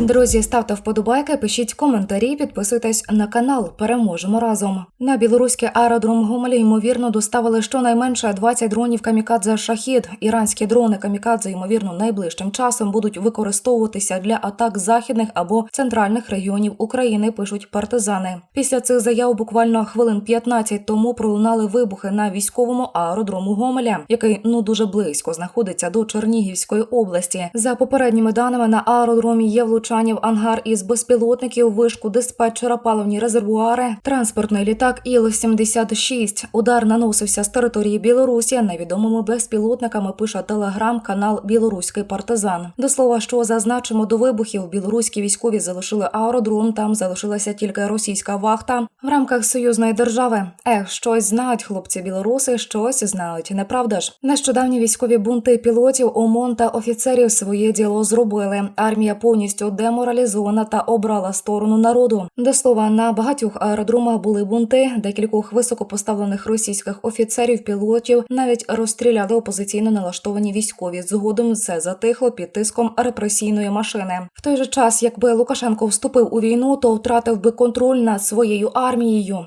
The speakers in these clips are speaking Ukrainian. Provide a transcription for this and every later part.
Друзі, ставте вподобайки, пишіть коментарі, підписуйтесь на канал. Переможемо разом. На білоруський аеродром Гомелі ймовірно доставили щонайменше 20 дронів камікадзе Шахід. Іранські дрони камікадзе, ймовірно, найближчим часом будуть використовуватися для атак західних або центральних регіонів України. Пишуть партизани. Після цих заяв буквально хвилин 15 тому пролунали вибухи на військовому аеродрому Гомеля, який ну дуже близько знаходиться до Чернігівської області. За попередніми даними на аеродромі є влучання в ангар із безпілотників, вишку диспетчера, паливні резервуари, транспортний літак Іл-76. Удар наносився з території Білорусі невідомими безпілотниками. Пише телеграм-канал Білоруський партизан. До слова, що зазначимо до вибухів, білоруські військові залишили аеродром. Там залишилася тільки російська вахта в рамках союзної держави. Ех, щось знають хлопці білоруси, щось знають, неправда ж? Нещодавні військові бунти пілотів, ОМОН та офіцерів своє діло зробили. Армія повністю деморалізована та обрала сторону народу. До слова, на багатьох аеродромах були бунти. Декількох високопоставлених російських офіцерів, пілотів навіть розстріляли опозиційно налаштовані військові. Згодом все затихло під тиском репресійної машини. В той же час, якби Лукашенко вступив у війну, то втратив би контроль над своєю армією,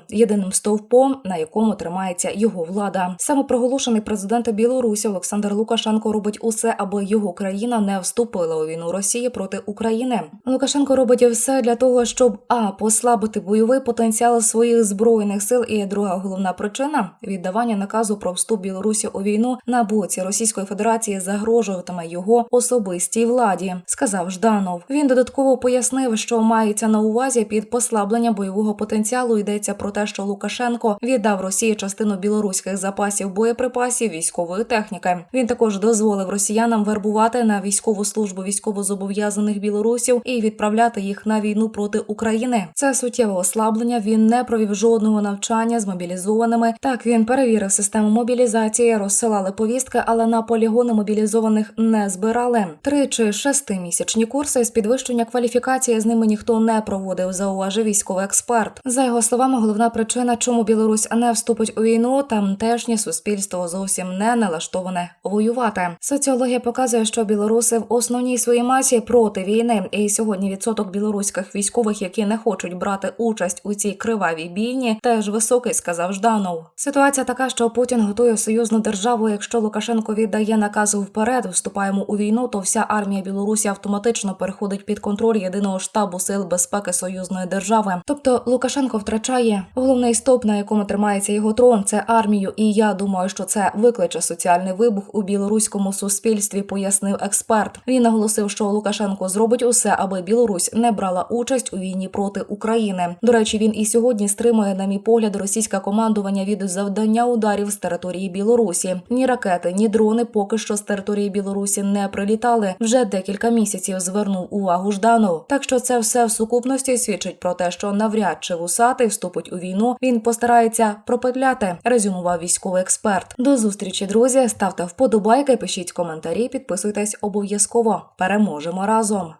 єдиним стовпом, на якому тримається його влада. Самопроголошений президент Білорусі Олександр Лукашенко робить усе, аби його країна не вступила у війну Росії проти України. Лукашенко робить все для того, щоб а послабити бойовий потенціал своїх збройних сил. І друга головна причина віддавання наказу про вступ Білорусі у війну на боці Російської Федерації загрожуватиме його особистій владі, сказав Жданов. Він додатково пояснив, що мається на увазі під послаблення бойового потенціалу. Йдеться про те, що Лукашенко віддав Росії частину білоруських запасів боєприпасів, військової техніки. Він також дозволив росіянам вербувати на військову службу військовозобов'язаних білорусів і відправляти їх на війну проти України. Це суттєве ослаблення. Він не провів жодного навчання з мобілізованими. Так він перевірив систему мобілізації, розсилали повістки, але на полігони мобілізованих не збирали. Три чи шестимісячні курси з підвищення кваліфікації з ними ніхто не проводив. Зауважив військовий експерт. За його словами, головна причина, чому Білорусь не вступить у війну, тамтешнє суспільство зовсім не налаштоване воювати. Соціологія показує, що білоруси в основній своїй масі проти війни, і сьогодні відсоток білоруських військових, які не хочуть брати участь у цій кривавій бійні, теж високий, сказав Жданов. Ситуація така, що Путін готує союзну державу. Якщо Лукашенко віддає наказу вперед, вступаємо у війну, то вся армія Білорусі автоматично переходить під контроль єдиного штабу сил безпеки союзної держави. Тобто Лукашенко втрачає головний стоп, на якому тримається його трон. Це армію. І я думаю, що це викличе соціальний вибух у білоруському суспільстві, пояснив експерт. Він наголосив, що Лукашенко зробить усе, аби Білорусь не брала участь у війні проти України. До речі, він і сьогодні стримує, на мій погляд, російське командування від завдання ударів з території Білорусі. Ні ракети, ні дрони поки що з території Білорусі не прилітали. Вже декілька місяців звернув увагу Жданов. Так що це все в сукупності свідчить про те, що навряд чи вусатий вступить у війну. Він постарається пропетляти, резюмував військовий експерт. До зустрічі, друзі. Ставте вподобайки, пишіть коментарі, підписуйтесь обов'язково. Переможемо разом.